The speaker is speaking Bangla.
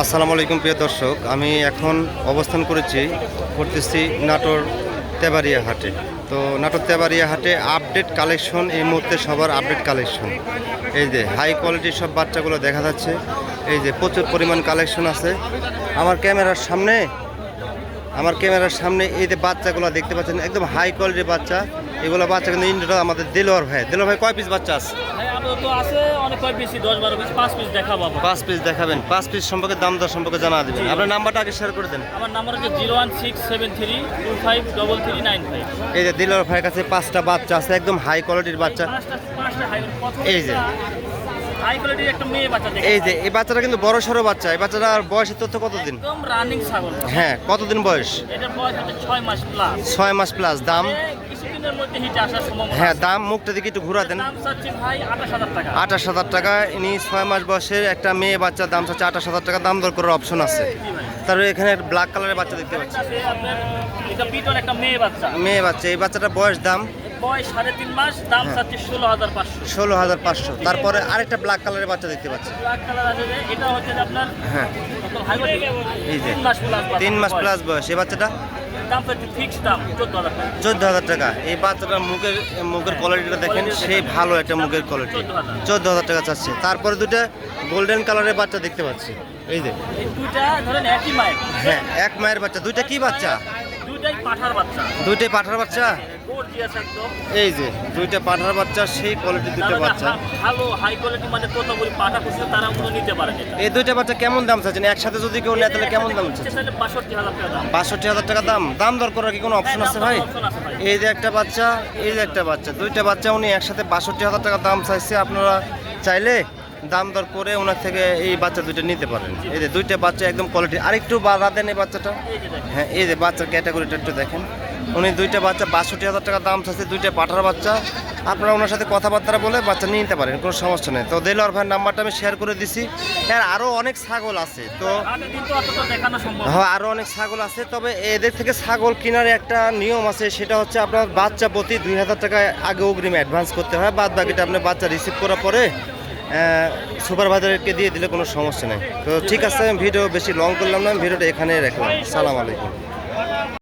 আসসালামু আলাইকুম প্রিয় দর্শক, আমি এখন অবস্থান করেছি করতেছি নাটোর তেবারিয়া হাটে। তো নাটোর তেবারিয়া হাটে আপডেট কালেকশন, এই মুহূর্তে সবার আপডেট কালেকশন। এই যে হাই কোয়ালিটির সব বাচ্চাগুলো দেখা যাচ্ছে, এই যে প্রচুর পরিমাণ কালেকশন আছে। আমার ক্যামেরার সামনে, আমার ক্যামেরার সামনে এই যে বাচ্চাগুলো দেখতে পাচ্ছেন, একদম হাই কোয়ালিটির বাচ্চা। এগুলো বাচ্চা কিন্তু ইন্ডিয়াটা আমাদের দিলোয়ার ভাই দিলোয়ার ভাই কয় পিস বাচ্চা আছে? আপাতত আছে অনেক কয় বেশি দশ বারো পিস পাঁচ পিস দেখাবো পাঁচ পিস দেখাবেন পাঁচ পিস সম্পর্কে দাম দর সম্পর্কে জানা দেবেন। আপনার নাম্বারটা আগে শেয়ার করে দেন। আমার নাম্বার হচ্ছে zero one six seven three two five double three nine five. এই যে দিলোয়ার ভাইয়ের কাছে পাঁচটা বাচ্চা আছে একদম হাই কোয়ালিটির বাচ্চা। এই যে। এই যে এই বাচ্চাটা কিন্তু বড় সড়ো বাচ্চা। এই বাচ্চাটার বয়সের তথ্য কতদিন? হ্যাঁ কতদিন বয়স? বয়স হচ্ছে ছয় মাস প্লাস ছয় মাস প্লাস দাম? কিছুদিনের মধ্যে হিটে আসার সম্ভাবনা হ্যাঁ দাম মুখটা দিকে একটু ঘুরা দেন। দাম চাচ্ছি ভাই আঠাশ হাজার টাকা। ইনি ছয় মাস বয়সের একটা মেয়ে বাচ্চার দাম চাচ্ছে আঠাশ হাজার টাকা দাম দর করার অপশন আছে। তারপরে এখানে একটা ব্ল্যাক কালারের বাচ্চা দেখতে পাচ্ছি। এটা পিটন একটা মেয়ে বাচ্চা। মেয়ে বাচ্চা এই বাচ্চাটার বয়স দাম? বয়স সাড়ে তিন মাস দাম হ্যাঁ। চাচ্ছি ষোলো হাজার পাঁচশো। ষোলো হাজার পাঁচশো। তারপরে আরেকটা ব্ল্যাক কালারের বাচ্চা দেখতে পাচ্ছি। ব্ল্যাক কালার আছে এটা হচ্ছে আপনার হ্যাঁ। তিন মাস প্লাস বয়স। এই বাচ্চাটা? দাম ফিক্স দাম চোদ্দ হাজার টাকা। এই বাচ্চাটার মুখের মুখের কোয়ালিটিটা দেখেন সেই ভালো একটা মুখের কোয়ালিটি চোদ্দ হাজার টাকা। চাচ্ছে। তারপরে দুটা গোল্ডেন কালারের বাচ্চা দেখতে পাচ্ছি। এই যে। এই ধরেন একই মায়ের। হ্যাঁ এক মায়ের বাচ্চা। দুইটা কি বাচ্চা? দুইটাই পাঠার বাচ্চা। দুইটাই পাঠার বাচ্চা? এই যে দুইটা পাঠার বাচ্চা সেই কোয়ালিটির দুইটা বাচ্চা। ভালো হাই কোয়ালিটি মানে কত বলি পাঠা খুঁজছে তারা ওগুলো নিতে পারে এই দুইটা বাচ্চা কেমন দাম চাচ্ছেন? একসাথে যদি কেউ নেয় তাহলে কেমন দাম চাচ্ছেন? বাষট্টি হাজার টাকা দাম। দাম। দাম দর করার কি কোনো অপশন আছে ভাই? অপশন আছে ভাই। এই যে একটা বাচ্চা এই যে একটা বাচ্চা দুইটা বাচ্চা উনি একসাথে বাষট্টি হাজার টাকা দাম চাইছে আপনারা চাইলে দাম দর করে ওনার থেকে এই বাচ্চা দুইটা নিতে পারেন। এই যে দুইটা বাচ্চা একদম কোয়ালিটি আরেকটু বাড়া দেন এই বাচ্চাটা। হ্যাঁ এই যে বাচ্চার ক্যাটাগরিটা একটু দেখেন। উনি দুইটা বাচ্চা বাষট্টি হাজার টাকা দাম চাচ্ছে, দুইটা পাঠার বাচ্চা। আপনারা ওনার সাথে কথাবার্তা বলে বাচ্চা নিয়ে নিতে পারেন, কোনো সমস্যা নেই। তো দেলোয়ার ভাইয়ের নাম্বারটা আমি শেয়ার করে দিছি। হ্যাঁ আরও অনেক ছাগল আছে, তো। হ্যাঁ আরও অনেক ছাগল আছে। তবে এদের থেকে ছাগল কেনার একটা নিয়ম আছে, সেটা হচ্ছে আপনার বাচ্চা প্রতি দুই হাজার টাকা আগে অগ্রিম অ্যাডভান্স করতে হয়। বাদ বাকিটা আপনি বাচ্চা রিসিভ করার পরে সুপারভাইজারকে দিয়ে দিলে কোনো সমস্যা নেই। তো ঠিক আছে, আমি ভিডিও বেশি লং করলাম না ভিডিওটা এখানেই রাখলাম। সালাম আলাইকুম।